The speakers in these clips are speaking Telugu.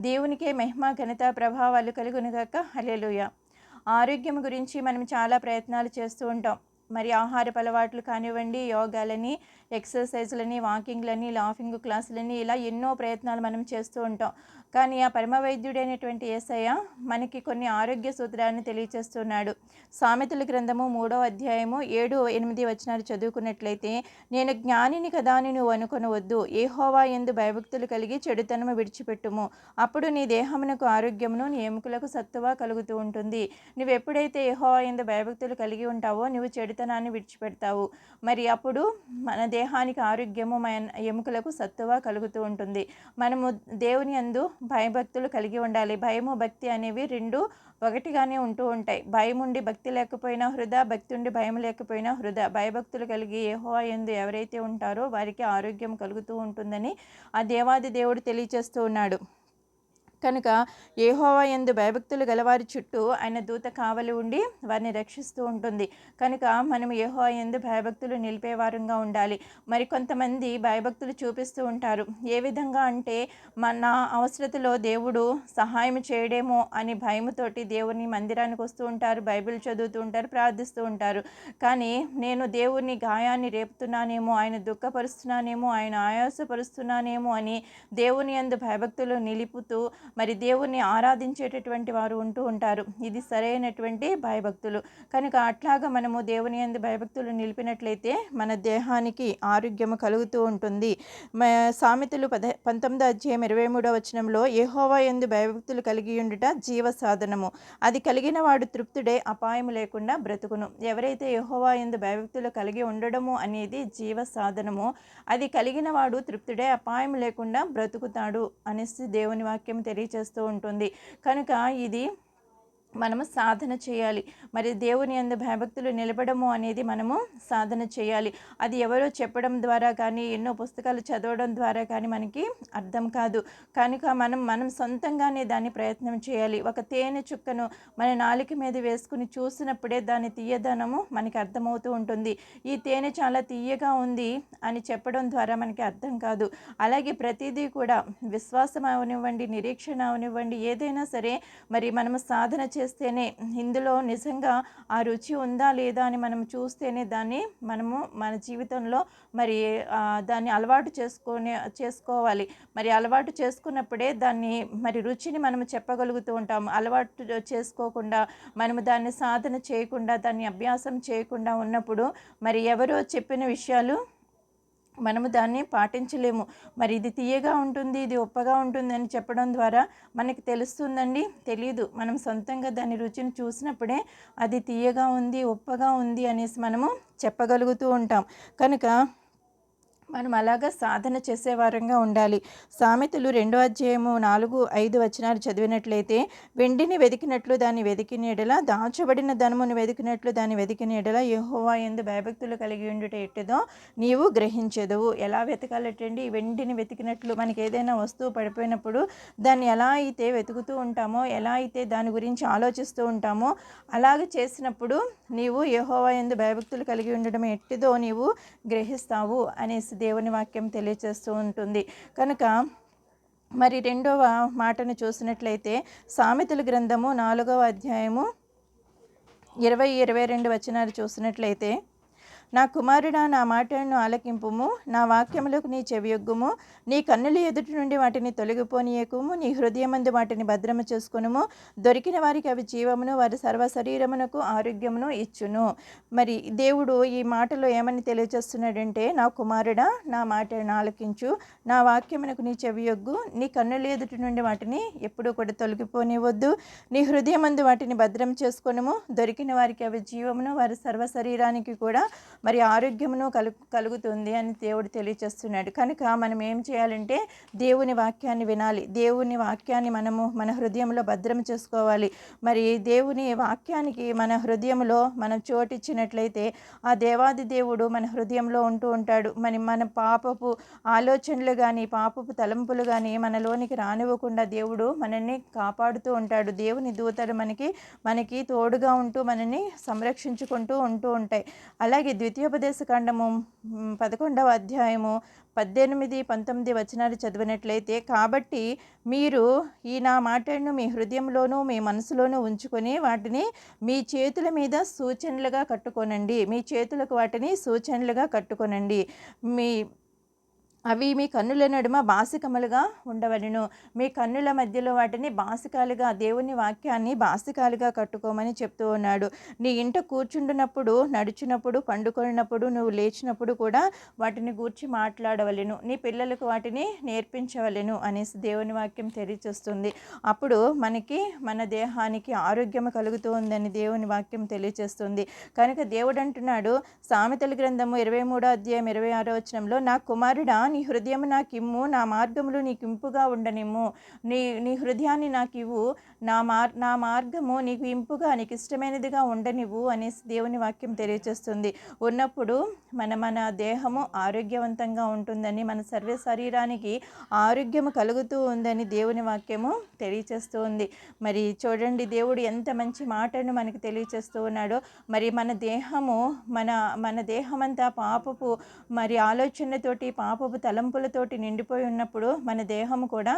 దేవునికే మహిమ ఘనత ప్రభావాలు కలుగునుగాక. హలేలుయ ఆరోగ్యం గురించి మనం చాలా ప్రయత్నాలు చేస్తూ ఉంటాం. మరి ఆహారపు అలవాట్లు కానివ్వండి యోగాలని ఎక్సర్సైజ్లని వాకింగ్లని లాఫింగ్ క్లాసులని ఇలా ఎన్నో ప్రయత్నాలు మనం చేస్తూ ఉంటాం. కానీ ఆ పరమ వైద్యుడైనటువంటి ఏసయ్య మనకి కొన్ని ఆరోగ్య సూత్రాలను తెలియచేస్తున్నాడు. సామెతల గ్రంథము మూడో అధ్యాయము ఏడు ఎనిమిది వచనాలు చదువుకున్నట్లయితే నేను జ్ఞానిని కదా అని నువ్వు అనుకొనవద్దు. ఏహోవా ఎందు భయభక్తులు కలిగి చెడుతనము విడిచిపెట్టుము. అప్పుడు నీ దేహమునకు ఆరోగ్యమును నీ ఎముకలకు సత్తువ కలుగుతూ ఉంటుంది. నువ్వు ఎప్పుడైతే ఏహోవా ఎందు భయభక్తులు కలిగి ఉంటావో నువ్వు చెడుతనాన్ని విడిచిపెడతావు. మరి అప్పుడు మన దేహానికి ఆరోగ్యము మన ఎముకలకు సత్తువ కలుగుతూ ఉంటుంది. మనము దేవుని అందు భయభక్తులు కలిగి ఉండాలి. భయము భక్తి అనేవి రెండు ఒకటిగానే ఉంటూ ఉంటాయి. భయం ఉండి భక్తి లేకపోయినా హృదా భక్తి ఉండి భయం లేకపోయినా హృదా భయభక్తులు కలిగి ఏహోవా ఎందు ఎవరైతే ఉంటారో వారికి ఆరోగ్యం కలుగుతూ ఉంటుందని ఆ దేవాది దేవుడు తెలియచేస్తూ ఉన్నాడు. కనుక ఏహోవా ఎందు భయభక్తులు గలవారి చుట్టూ ఆయన దూత కావలి ఉండి వారిని రక్షిస్తూ ఉంటుంది. కనుక మనం ఏహోవా ఎందు భయభక్తులు నిలిపేవారంగా ఉండాలి. మరి కొంతమంది భయభక్తులు చూపిస్తూ ఉంటారు. ఏ విధంగా అంటే మన అవసరతలో దేవుడు సహాయం చేయడేమో అని భయముతోటి దేవుని మందిరానికి వస్తూ ఉంటారు బైబిల్ చదువుతూ ఉంటారు ప్రార్థిస్తూ ఉంటారు. కానీ నేను దేవుని గాయాన్ని రేపుతున్నానేమో ఆయన దుఃఖపరుస్తున్నానేమో ఆయన ఆయాసపరుస్తున్నానేమో అని దేవుని యందు భయభక్తులు నిలుపుతూ మరి దేవుణ్ణి ఆరాధించేటటువంటి వారు ఉంటూ ఉంటారు. ఇది సరైనటువంటి భయభక్తులు. కనుక అట్లాగా మనము దేవుని యందు భయభక్తులు నిలిపినట్లయితే మన దేహానికి ఆరోగ్యము కలుగుతూ ఉంటుంది. మ- సామెతలు పద పంతొమ్మిదో అధ్యాయం ఇరవై మూడో వచనంలో ఏహోవా ఎందు భయభక్తులు కలిగి ఉండుట జీవ సాధనము. అది కలిగిన వాడు తృప్తుడే అపాయం లేకుండా బ్రతుకును. ఎవరైతే యెహోవా ఎందు భయభక్తులు కలిగి ఉండడము అనేది జీవ సాధనము. అది కలిగిన వాడు తృప్తుడే అపాయం లేకుండా బ్రతుకుతాడు అనేసి దేవుని వాక్యం చేస్తూ ఉంటుంది. కనుక ఇది మనము సాధన చేయాలి. మరి దేవుని అందు భయభక్తులు నిలబడము అనేది మనము సాధన చేయాలి. అది ఎవరో చెప్పడం ద్వారా కానీ ఎన్నో పుస్తకాలు చదవడం ద్వారా కానీ మనకి అర్థం కాదు. కనుక మనం మనం సొంతంగానే దాన్ని ప్రయత్నం చేయాలి. ఒక తేనె చుక్కను మన నాలుక మీద వేసుకుని చూసినప్పుడే దాని తీయదనము మనకి అర్థమవుతూ ఉంటుంది. ఈ తేనె చాలా తీయగా ఉంది అని చెప్పడం ద్వారా మనకి అర్థం కాదు. అలాగే ప్రతిదీ కూడా విశ్వాసం అవనివ్వండి నిరీక్షణ అవనివ్వండి. ఏదైనా సరే మరి మనము సాధన చేస్తేనే ఇందులో నిజంగా ఆ రుచి ఉందా లేదా అని మనం చూస్తేనే దాన్ని మనము మన జీవితంలో మరి దాన్ని అలవాటు చేసుకునే చేసుకోవాలి. మరి అలవాటు చేసుకున్నప్పుడే దాన్ని మరి రుచిని మనం చెప్పగలుగుతూ ఉంటాము. అలవాటు చేసుకోకుండా మనము దాన్ని సాధన చేయకుండా దాన్ని అభ్యాసం చేయకుండా ఉన్నప్పుడు మరి ఎవరో చెప్పిన విషయాలు మనము దాన్ని పాటించలేము. మరి ఇది తీయగా ఉంటుంది ఇది ఉప్పగా ఉంటుంది అని చెప్పడం ద్వారా మనకి తెలుస్తుందండి. తెలియదు మనం సొంతంగా దాని రుచిని చూసినప్పుడే అది తీయగా ఉంది ఉప్పగా ఉంది అనేసి మనము చెప్పగలుగుతూ ఉంటాం. కనుక మనం అలాగా సాధన చేసేవారంగా ఉండాలి. సామెతలు రెండో అధ్యాయము నాలుగు ఐదు వచనాలు చదివినట్లయితే వెండిని వెతికినట్లు దాన్ని వెతికిన ఎడల దాచబడిన ధనమును వెతికినట్లు దాన్ని వెతికిన ఎడల యహోవా ఎందు భయభక్తులు కలిగి ఉండుట ఎట్టదో నీవు గ్రహించదువు. ఎలా వెతకాలటండి? వెండిని వెతికినట్లు మనకి ఏదైనా వస్తువు పడిపోయినప్పుడు దాన్ని ఎలా అయితే వెతుకుతూ ఉంటామో ఎలా అయితే దాని గురించి ఆలోచిస్తూ ఉంటామో అలాగ చేసినప్పుడు నీవు యహోవా ఎందు భయభక్తులు కలిగి ఉండడం ఎట్టిదో నీవు గ్రహిస్తావు అనేసి దేవుని వాక్యం తెలియచేస్తూ ఉంటుంది. కనుక మరి రెండవ మాటను చూసినట్లయితే సామెతల గ్రంథము నాలుగవ అధ్యాయము ఇరవై ఇరవై రెండు వచనాలు చూసినట్లయితే నా కుమారుడా నా మాటలను ఆలకింపుము నా వాక్యములకు నీ చెవియొగ్గుము నీ కన్నుల ఎదుటి నుండి వాటిని తొలగిపోనీయకుము నీ హృదయమందు వాటిని భద్రము చేసుకునుము. దొరికిన వారికి అవి జీవమును వారి సర్వ శరీరమునకు ఆరోగ్యమును ఇచ్చును. మరి దేవుడు ఈ మాటలో ఏమని తెలియజేస్తున్నాడంటే నా కుమారుడా నా మాటను ఆలకించు నా వాక్యమునకు నీ చెవియొగ్గు నీ కన్నుల ఎదుటి నుండి వాటిని ఎప్పుడూ కూడా తొలగిపోనివద్దు. నీ హృదయమందు వాటిని భద్రం చేసుకొనుము. దొరికిన వారికి అవి జీవమును వారి సర్వ శరీరానికి కూడా మరి ఆరోగ్యమును కలు కలుగుతుంది అని దేవుడు తెలియచేస్తున్నాడు. కనుక మనం ఏం చేయాలంటే దేవుని వాక్యాన్ని వినాలి. దేవుని వాక్యాన్ని మనము మన హృదయంలో భద్రం చేసుకోవాలి. మరి దేవుని వాక్యానికి మన హృదయంలో మనం చోటిచ్చినట్లయితే ఆ దేవాది దేవుడు మన హృదయంలో ఉంటూ ఉంటాడు. మరి మన పాపపు ఆలోచనలు కానీ పాపపు తలంపులు కానీ మనలోనికి రానివ్వకుండా దేవుడు మనల్ని కాపాడుతూ ఉంటాడు. దేవుని దూతలు మనకి మనకి తోడుగా ఉంటూ మనల్ని సంరక్షించుకుంటూ ఉంటూ ఉంటాయి. అలాగే ద్వి ద్వితీయోపదేశకాండము ఖండము పదకొండవ అధ్యాయము పద్దెనిమిది పంతొమ్మిది వచనాలు చదివినట్లయితే కాబట్టి మీరు ఈ నా మాటలను మీ హృదయంలోనూ మీ మనసులోనూ ఉంచుకొని వాటిని మీ చేతుల మీద సూచనలుగా కట్టుకోనండి. మీ చేతులకు వాటిని సూచనలుగా కట్టుకోనండి. మీ అవి మీ కన్నుల నడుమ బాసికములుగా ఉండవలను. మీ కన్నుల మధ్యలో వాటిని బాసికాలుగా దేవుని వాక్యాన్ని బాసికాలుగా కట్టుకోమని చెప్తూ ఉన్నాడు. నీ ఇంట కూర్చుండినప్పుడు నడుచునప్పుడు పండుకొనినప్పుడు నువ్వు లేచినప్పుడు కూడా వాటిని గూర్చి మాట్లాడవలెను. నీ పిల్లలకు వాటిని నేర్పించవలెను అనేసి దేవుని వాక్యం తెలియచేస్తుంది. అప్పుడు మనకి మన దేహానికి ఆరోగ్యం కలుగుతూ ఉందని దేవుని వాక్యం తెలియచేస్తుంది. కనుక దేవుడు అంటున్నాడు సామెతల గ్రంథము ఇరవై మూడో అధ్యాయం ఇరవై ఆరో వచనంలో నా కుమారుడా నీ హృదయం నాకిమ్ము నా మార్గములు నీకు ఇంపుగా ఉండనిమ్ము. నీ నీ హృదయాన్ని నాకు ఇవ్వు నా మార్ నా మార్గము నీకు ఇంపుగా నీకు ఇష్టమైనదిగా ఉండనివ్వు అనేసి దేవుని వాక్యం తెలియచేస్తుంది. ఉన్నప్పుడు మన మన దేహము ఆరోగ్యవంతంగా ఉంటుందని మన సర్వ శరీరానికి ఆరోగ్యము కలుగుతూ ఉందని దేవుని వాక్యము తెలియచేస్తూ ఉంది మరి చూడండి దేవుడు ఎంత మంచి మాటను మనకు తెలియచేస్తూ ఉన్నాడో. మరి మన దేహము మన మన దేహమంతా పాపపు మరి ఆలోచనతోటి పాపపు తలంపులతోటి నిండిపోయి ఉన్నప్పుడు మన దేహం కూడా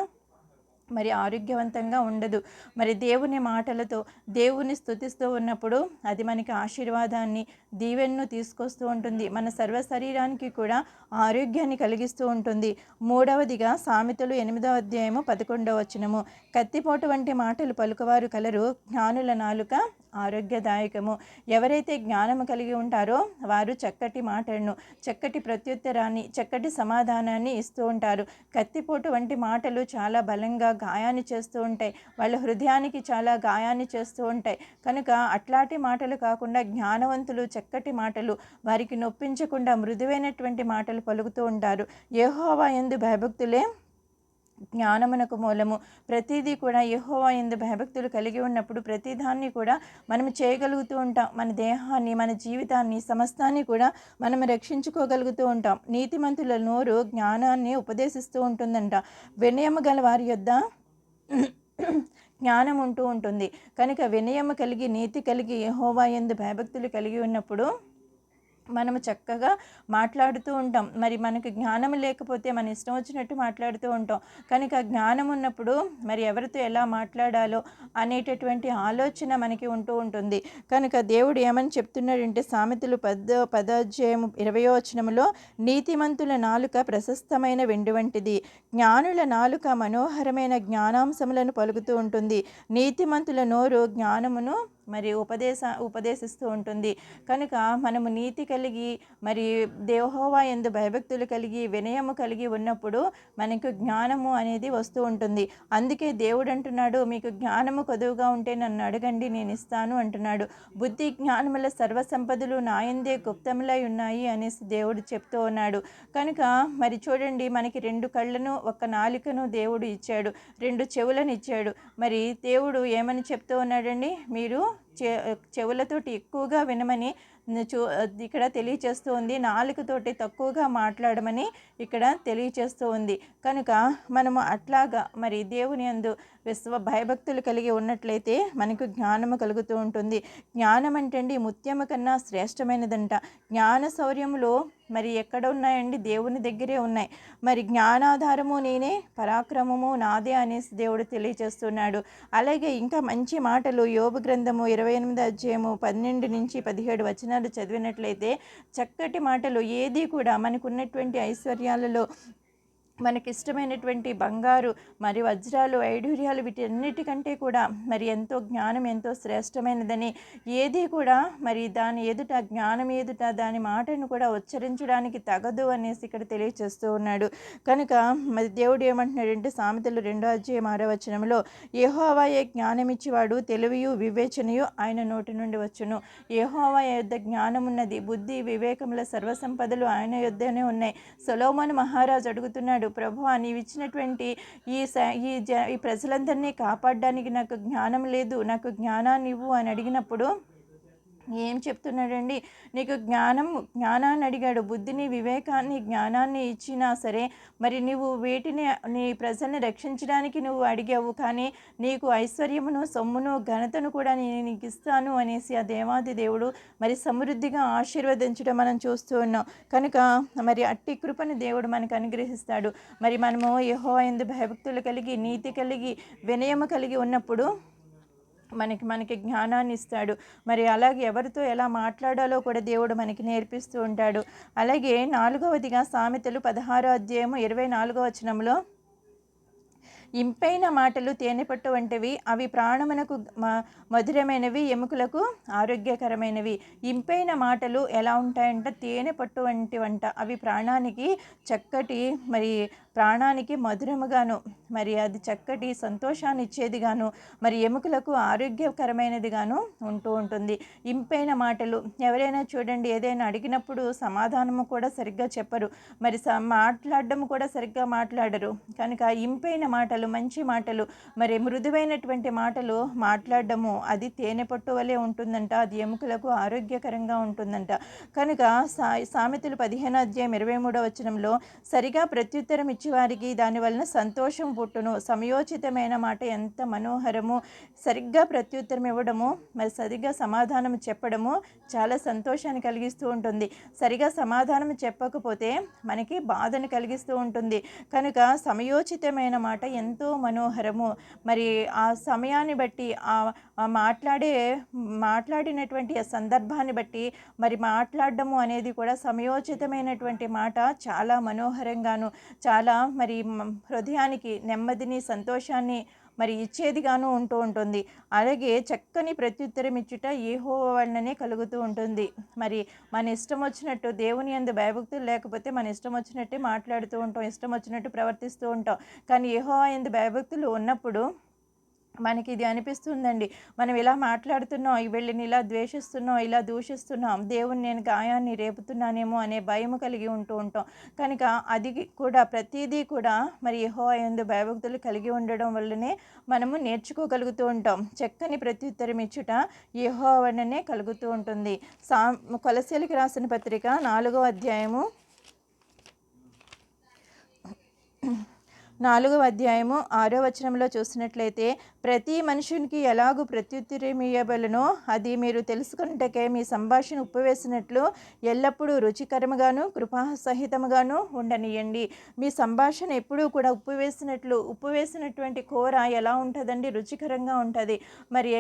మరి ఆరోగ్యవంతంగా ఉండదు. మరి దేవుని మాటలతో దేవుని స్థుతిస్తూ ఉన్నప్పుడు అది మనకి ఆశీర్వాదాన్ని దీవెన్ను తీసుకొస్తూ ఉంటుంది. మన సర్వ శరీరానికి కూడా ఆరోగ్యాన్ని కలిగిస్తూ ఉంటుంది. మూడవదిగా సామెతలు ఎనిమిదవ అధ్యాయము పదకొండవ వచనము. కత్తిపోటు వంటి మాటలు పలుకువారు కలరు జ్ఞానుల నాలుక ఆరోగ్యదాయకము. ఎవరైతే జ్ఞానము కలిగి ఉంటారో వారు చక్కటి మాటలను చక్కటి ప్రత్యుత్తరాన్ని చక్కటి సమాధానాన్ని ఇస్తూ ఉంటారు. కత్తిపోటు వంటి మాటలు చాలా బలంగా గాయాన్ని చేస్తూ ఉంటాయి. వాళ్ళ హృదయానికి చాలా గాయాన్ని చేస్తూ ఉంటాయి. కనుక అట్లాంటి మాటలు కాకుండా జ్ఞానవంతులు చక్కటి మాటలు వారికి నొప్పించకుండా మృదువైనటువంటి మాటలు పలుకుతూ ఉంటారు. యెహోవా ఎందు భయభక్తులే జ్ఞానమునకు మూలము. ప్రతిదీ కూడా యహోవా ఎందు భయభక్తులు కలిగి ఉన్నప్పుడు ప్రతిదాన్ని కూడా మనం చేయగలుగుతూ ఉంటాం. మన దేహాన్ని మన జీవితాన్ని సమస్తాన్ని కూడా మనం రక్షించుకోగలుగుతూ ఉంటాం. నీతిమంతుల నోరు జ్ఞానాన్ని ఉపదేశిస్తూ ఉంటుందంట. వినయము గల వారి యొద్ద జ్ఞానం ఉంటూ ఉంటుంది. కనుక వినయము కలిగి నీతి కలిగి యహోవా ఎందు భయభక్తులు కలిగి ఉన్నప్పుడు మనము చక్కగా మాట్లాడుతూ ఉంటాం. మరి మనకు జ్ఞానం లేకపోతే మన ఇష్టం వచ్చినట్టు మాట్లాడుతూ ఉంటాం. కనుక జ్ఞానం ఉన్నప్పుడు మరి ఎవరితో ఎలా మాట్లాడాలో అనేటటువంటి ఆలోచన మనకి ఉంటూ ఉంటుంది. కనుక దేవుడు ఏమని చెప్తున్నాడంటే సామెతలు పద పదాధ్యాయము ఇరవయో వచనంలో నీతిమంతుల నాలుక ప్రశస్తమైన వెండి వంటిది. జ్ఞానుల నాలుక మనోహరమైన జ్ఞానాంశములను పలుకుతూ ఉంటుంది. నీతిమంతుల నోరు జ్ఞానమును మరి ఉపదేశ ఉపదేశిస్తూ ఉంటుంది. కనుక మనము నీతి కలిగి మరి దేవహోవా ఎందు భయభక్తులు కలిగి వినయము కలిగి ఉన్నప్పుడు మనకు జ్ఞానము అనేది వస్తూ ఉంటుంది. అందుకే దేవుడు అంటున్నాడు మీకు జ్ఞానము కొదువుగా ఉంటే నన్ను అడగండి నేను ఇస్తాను అంటున్నాడు. బుద్ధి జ్ఞానముల సర్వసంపదలు నాయందే గుప్తములై ఉన్నాయి అనేసి దేవుడు చెప్తూ ఉన్నాడు. కనుక మరి చూడండి మనకి రెండు కళ్ళను ఒక నాలుకను దేవుడు ఇచ్చాడు. రెండు చెవులను ఇచ్చాడు. మరి దేవుడు ఏమని చెప్తూ ఉన్నాడండి? మీరు చె చెవులతోటి ఎక్కువగా వినమని చూ ఇక్కడ తెలియచేస్తూ ఉంది. నాలుకతోటి తక్కువగా మాట్లాడమని ఇక్కడ తెలియచేస్తూ ఉంది. కనుక మనము అట్లాగా మరి దేవుని అందు విశ్వ భయభక్తులు కలిగి ఉన్నట్లయితే మనకు జ్ఞానము కలుగుతూ ఉంటుంది. జ్ఞానం అంటే అండి ముత్యము కన్నా శ్రేష్టమైనదంట. జ్ఞాన శౌర్యములో మరి ఎక్కడ ఉన్నాయండి దేవుని దగ్గరే ఉన్నాయి. మరి జ్ఞానాధారము నేనే పరాక్రమము నాదే అనేసి దేవుడు తెలియచేస్తున్నాడు. అలాగే ఇంకా మంచి మాటలు యోగ గ్రంథము ఇరవై ఎనిమిది అధ్యాయము పన్నెండు నుంచి పదిహేడు వచనాలు చదివినట్లయితే చక్కటి మాటలు ఏది కూడా మనకున్నటువంటి ఐశ్వర్యాలలో మనకిష్టమైనటువంటి బంగారు మరి వజ్రాలు ఐడూర్యాలు వీటన్నిటికంటే కూడా మరి ఎంతో జ్ఞానం ఎంతో శ్రేష్టమైనదని ఏది కూడా మరి దాని ఎదుట జ్ఞానం ఎదుట దాని మాటను కూడా ఉచ్చరించడానికి తగదు అనేసి ఇక్కడ తెలియచేస్తూ ఉన్నాడు. కనుక మరి దేవుడు ఏమంటున్నాడంటే సామెతలు రెండో అధ్యాయం ఆరో వచనంలో ఏహోవాయే జ్ఞానమిచ్చివాడు తెలివియు వివేచనయు ఆయన నోటి నుండి వచ్చును. యెహోవా యొద్ద జ్ఞానం ఉన్నది బుద్ధి వివేకముల సర్వసంపదలు ఆయన యొద్దనే ఉన్నాయి. సొలోమోను మహారాజు అడుగుతున్నాడు ప్రభు నీవు ఇచ్చినటువంటి ఈ స ఈ జ ఈ ప్రజలందరినీ కాపాడడానికి నాకు జ్ఞానం లేదు నాకు జ్ఞానాన్ని ఇవ్వు అని అడిగినప్పుడు ఏం చెప్తున్నాడండి? నీకు జ్ఞానం జ్ఞానాన్ని అడిగాడు. బుద్ధిని వివేకాన్ని జ్ఞానాన్ని ఇచ్చినా సరే మరి నువ్వు వీటిని నీ ప్రజల్ని రక్షించడానికి నువ్వు అడిగావు. కానీ నీకు ఐశ్వర్యమును సొమ్మును ఘనతను కూడా నేను నీకు ఇస్తాను అనేసి ఆ దేవాది దేవుడు మరి సమృద్ధిగా ఆశీర్వదించడం మనం చూస్తూ ఉన్నాం. కనుక మరి అట్టి కృపను దేవుడు మనకు అనుగ్రహిస్తాడు. మరి మనము యహో ఎందు భయభక్తులు కలిగి నీతి కలిగి వినయము కలిగి ఉన్నప్పుడు మనకి మనకి జ్ఞానాన్ని ఇస్తాడు మరి అలాగే ఎవరితో ఎలా మాట్లాడాలో కూడా దేవుడు మనకి నేర్పిస్తూ ఉంటాడు. అలాగే నాలుగవదిగా సామెతలు పదహారో అధ్యాయము ఇరవై నాలుగో వచనంలో ఇంపైన మాటలు తేనెపట్టు వంటివి అవి ప్రాణమునకు మ- మధురమైనవి ఎముకలకు ఆరోగ్యకరమైనవి. ఇంపైన మాటలు ఎలా ఉంటాయంట? తేనె పట్టు వంటి వంట అవి ప్రాణానికి చక్కటి మరి ప్రాణానికి మధురముగాను మరి అది చక్కటి సంతోషాన్ని ఇచ్చేదిగాను మరి ఎముకలకు ఆరోగ్యకరమైనదిగాను ఉంటూ ఉంటుంది. ఇంపైన మాటలు ఎవరైనా చూడండి ఏదైనా అడిగినప్పుడు సమాధానము కూడా సరిగ్గా చెప్పరు. మరి స మాట్లాడడం కూడా సరిగ్గా మాట్లాడరు. కనుక ఇంపైన మాటలు మంచి మాటలు. మరి మృదువైనటువంటి మాటలు మాట్లాడడము అది తేనె పట్టు వలె ఉంటుందంట అది ఎముకలకు ఆరోగ్యకరంగా ఉంటుందంట. కనుక సా సామెతలు పదిహేను అధ్యాయం ఇరవై మూడో వచనంలో సరిగా ప్రత్యుత్తరం ఇచ్చేవారికి దాని వలన సంతోషం పుట్టును. సమయోచితమైన మాట ఎంత మనోహరము. సరిగ్గా ప్రత్యుత్తరం ఇవ్వడము మరి సరిగ్గా సమాధానం చెప్పడము చాలా సంతోషాన్ని కలిగిస్తూ ఉంటుంది. సరిగా సమాధానం చెప్పకపోతే మనకి బాధను కలిగిస్తూ ఉంటుంది. కనుక సమయోచితమైన మాట ఎంత ఎంతో మనోహరము. మరి ఆ సమయాన్ని బట్టి ఆ మాట్లాడే మాట్లాడినటువంటి ఆ సందర్భాన్ని బట్టి మరి మాట్లాడడము అనేది కూడా సమయోచితమైనటువంటి మాట చాలా మనోహరంగాను చాలా మరి హృదయానికి నెమ్మదిని సంతోషాన్ని మరి ఇచ్చేదిగాను ఉంటూ ఉంటుంది. అలాగే చక్కని ప్రత్యుత్తరం ఇచ్చుట ఏహో వలననే కలుగుతూ ఉంటుంది. మరి మన ఇష్టం వచ్చినట్టు దేవుని అందు భయభక్తులు లేకపోతే మన ఇష్టం వచ్చినట్టే మాట్లాడుతూ ఉంటాం ఇష్టం వచ్చినట్టు ప్రవర్తిస్తూ ఉంటాం. కానీ ఏహో ఎందు భయభక్తులు ఉన్నప్పుడు మనకి ఇది అనిపిస్తుందండి. మనం ఇలా మాట్లాడుతున్నాం వీళ్ళని ఇలా ద్వేషిస్తున్నాం ఇలా దూషిస్తున్నాం దేవుని నేను గాయాన్ని రేపుతున్నానేమో అనే భయం కలిగి ఉంటూ ఉంటాం. కనుక అది కూడా ప్రతిదీ కూడా మరి యహో ఎందు భయభక్తులు కలిగి ఉండడం వల్లనే మనము నేర్చుకోగలుగుతూ ఉంటాం. చక్కని ప్రత్యుత్తరం ఇచ్చుట యహో వలనే కలుగుతూ ఉంటుంది. సా కొలసేలికి రాసిన పత్రిక నాలుగో అధ్యాయము నాలుగవ అధ్యాయము ఆరో వచనంలో చూసినట్లయితే ప్రతి మనుషునికి ఎలాగూ ప్రత్యుత్తరమియబలనో అది మీరు తెలుసుకుంటకే మీ సంభాషణ ఉప్పువేసినట్లు ఎల్లప్పుడూ రుచికరముగాను కృపాసహితముగాను ఉండనియండి. మీ సంభాషణ ఎప్పుడూ కూడా ఉప్పు వేసినట్లు ఉప్పు వేసినటువంటి కూర ఎలా ఉంటుందండి? రుచికరంగా ఉంటుంది. మరి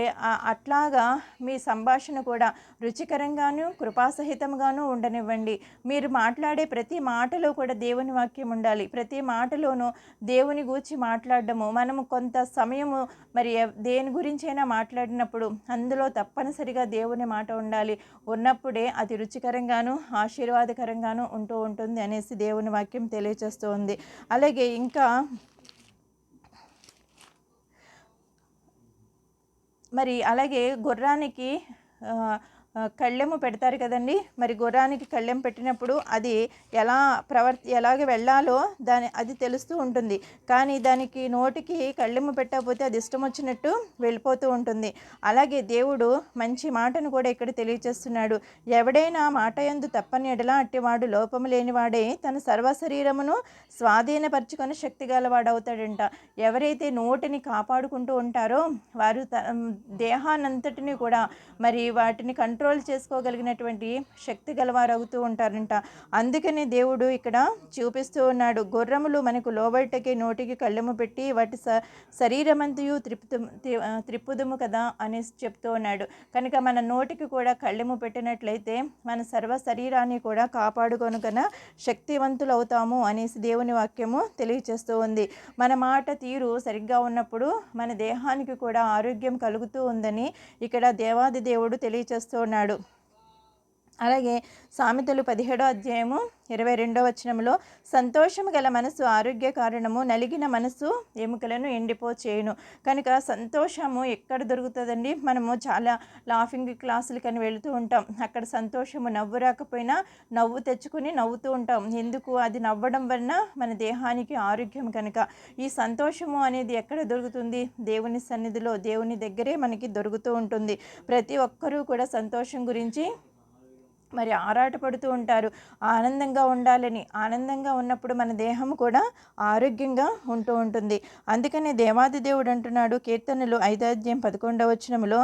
అట్లాగా మీ సంభాషణ కూడా రుచికరంగాను కృపాసహితంగాను ఉండనివ్వండి. మీరు మాట్లాడే ప్రతి మాటలో కూడా దేవుని వాక్యం ఉండాలి. ప్రతి మాటలోనూ దేవుని గూర్చి మాట్లాడడము మనము కొంత సమయము మరి దేని గురించైనా మాట్లాడినప్పుడు అందులో తప్పనిసరిగా దేవుని మాట ఉండాలి. ఉన్నప్పుడే అది రుచికరంగాను ఆశీర్వాదకరంగాను ఉంటూ ఉంటుంది అనేసి దేవుని వాక్యం తెలియచేస్తూ ఉంది అలాగే ఇంకా మరి అలాగే గుర్రానికి కళ్ళెము పెడతారు కదండి. మరి గుర్రానికి కళ్ళెం పెట్టినప్పుడు అది ఎలా ప్రవర్ ఎలాగ వెళ్ళాలో దాని అది తెలుస్తూ ఉంటుంది. కానీ దానికి నోటికి కళ్ళెము పెట్టకపోతే అది ఇష్టం వచ్చినట్టు వెళ్ళిపోతూ ఉంటుంది. అలాగే దేవుడు మంచి మాటను కూడా ఇక్కడ తెలియచేస్తున్నాడు. ఎవడైనా మాట ఎందు తప్పని ఎడలా అట్టివాడు లోపము లేనివాడే తన సర్వ శరీరమును స్వాధీనపరచుకొని శక్తి గలవాడవుతాడంట. ఎవరైతే నోటిని కాపాడుకుంటూ ఉంటారో వారు త దేహానంతటిని కూడా మరి వాటిని కంట్రోల్ చేసుకోగలిగినటువంటి శక్తి గలవారు అవుతూ ఉంటారంట. అందుకనే దేవుడు ఇక్కడ చూపిస్తూ ఉన్నాడు. గుర్రములు మనకు లోబట్టకి నోటికి కళ్ళెము పెట్టి వాటి స శరీరమంతయు త్రిప్తు త్రి- త్రిప్పుదుము కదా అనేసి చెప్తూ ఉన్నాడు. కనుక మన నోటికి కూడా కళ్ళెము పెట్టినట్లయితే మన సర్వ శరీరాన్ని కూడా కాపాడుకొనుకన శక్తివంతులు అవుతాము అనేసి దేవుని వాక్యము తెలియచేస్తూ ఉంది. మన మాట తీరు సరిగ్గా ఉన్నప్పుడు మన దేహానికి కూడా ఆరోగ్యం కలుగుతూ ఉందని ఇక్కడ దేవాది దేవుడు తెలియచేస్తూ అన్నాడు అలాగే సామెతలు పదిహేడో అధ్యాయము ఇరవై రెండో వచనంలో సంతోషము గల మనసు ఆరోగ్య కారణము నలిగిన మనసు ఎముకలను ఎండిపో చేయును కనుక సంతోషము ఎక్కడ దొరుకుతుందండి? మనము చాలా లాఫింగ్ క్లాసులకని వెళుతూ ఉంటాం. అక్కడ సంతోషము నవ్వు రాకపోయినా నవ్వు తెచ్చుకుని నవ్వుతూ ఉంటాం. ఎందుకు? అది నవ్వడం వలన మన దేహానికి ఆరోగ్యం కనుక. ఈ సంతోషము అనేది ఎక్కడ దొరుకుతుంది? దేవుని సన్నిధిలో దేవుని దగ్గరే మనకి దొరుకుతూ ఉంటుంది. ప్రతి ఒక్కరూ కూడా సంతోషం గురించి మరి ఆరాటపడుతూ ఉంటారు. ఆనందంగా ఉండాలని ఆనందంగా ఉన్నప్పుడు మన దేహం కూడా ఆరోగ్యంగా ఉంటూ ఉంటుంది. అందుకనే దేవాది దేవుడు అంటున్నాడు కీర్తనలు ఐదాధ్యం పదకొండవ వచనములో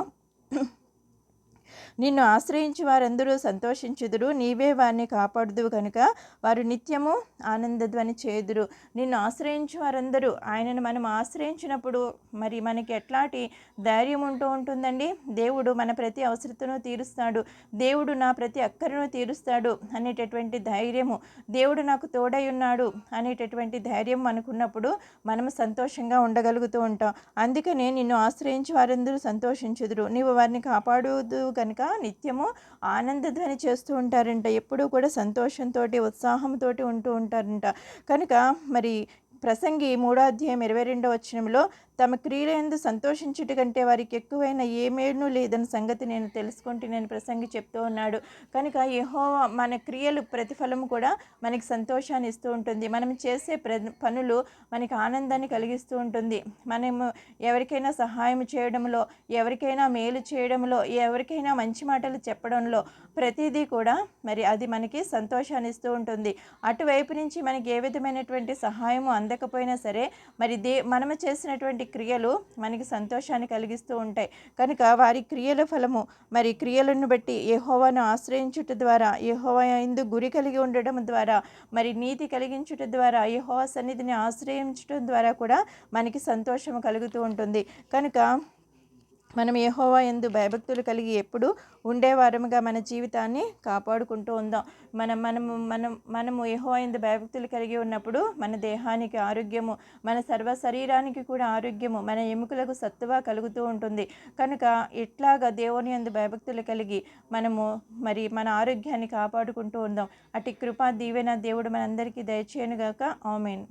నిన్ను ఆశ్రయించి వారందరూ సంతోషించుదురు. నీవే వారిని కాపాడుదువు కనుక వారు నిత్యము ఆనందధ్వని చేదురు నిన్ను ఆశ్రయించి వారందరూ ఆయనను మనం ఆశ్రయించినప్పుడు మరి మనకి ఎట్లాంటి ధైర్యం ఉంటూ ఉంటుందండి? దేవుడు మన ప్రతి అవసరతను తీరుస్తాడు. దేవుడు నా ప్రతి అక్కరను తీరుస్తాడు అనేటటువంటి ధైర్యము. దేవుడు నాకు తోడై ఉన్నాడు అనేటటువంటి ధైర్యం మనకున్నప్పుడు మనము సంతోషంగా ఉండగలుగుతూ ఉంటాం. అందుకనే నిన్ను ఆశ్రయించి వారందరూ సంతోషించుదురు. నీవు వారిని కాపాడుదు కనుక నిత్యము ఆనందధ్వని చేస్తూ ఉంటారంట. ఎప్పుడూ కూడా సంతోషంతో ఉత్సాహంతో ఉంటూ ఉంటారంట. కనుక మరి ప్రసంగి మూడో అధ్యాయం ఇరవై రెండో వచనంలో తమ క్రియలందు సంతోషించుట కంటే వారికి ఎక్కువైన ఏ మేలును లేదని సంగతి నేను తెలుసుకుంటే నేను ప్రసంగి చెప్తూ ఉన్నాడు. కనుక యహో మన క్రియలు ప్రతిఫలం కూడా మనకి సంతోషాన్ని ఇస్తూ ఉంటుంది. మనం చేసే ప్ర పనులు మనకి ఆనందాన్ని కలిగిస్తూ ఉంటుంది. మనము ఎవరికైనా సహాయం చేయడంలో ఎవరికైనా మేలు చేయడంలో ఎవరికైనా మంచి మాటలు చెప్పడంలో ప్రతిదీ కూడా మరి అది మనకి సంతోషాన్ని ఇస్తూ ఉంటుంది. అటువైపు నుంచి మనకి ఏ విధమైనటువంటి సహాయము అందకపోయినా సరే మరి దే మనము చేసినటువంటి క్రియలు మనకి సంతోషాన్ని కలిగిస్తూ ఉంటాయి. కనుక వారి క్రియల ఫలము మరి క్రియలను బట్టి యహోవాను ఆశ్రయించుట ద్వారా యహోవా ఎందు గురి కలిగి ఉండడం ద్వారా మరి నీతి కలిగించుట ద్వారా యహోవా సన్నిధిని ఆశ్రయించడం ద్వారా కూడా మనకి సంతోషం కలుగుతూ ఉంటుంది. కనుక మనం యెహోవా ఎందు భయభక్తులు కలిగి ఎప్పుడు ఉండేవారముగా మన జీవితాన్ని కాపాడుకుంటూ ఉందాం. మనం మనము మనం మనము యెహోవా ఎందు భయభక్తులు కలిగి ఉన్నప్పుడు మన దేహానికి ఆరోగ్యము మన సర్వ శరీరానికి కూడా ఆరోగ్యము మన ఎముకలకు సత్తువ కలుగుతూ ఉంటుంది. కనుక ఇట్లాగా దేవుని ఎందు భయభక్తులు కలిగి మనము మరి మన ఆరోగ్యాన్ని కాపాడుకుంటూ ఉందాం. అటు కృపా దీవెన దేవుడు మనందరికీ దయచేయనుగాక. ఆమెన్.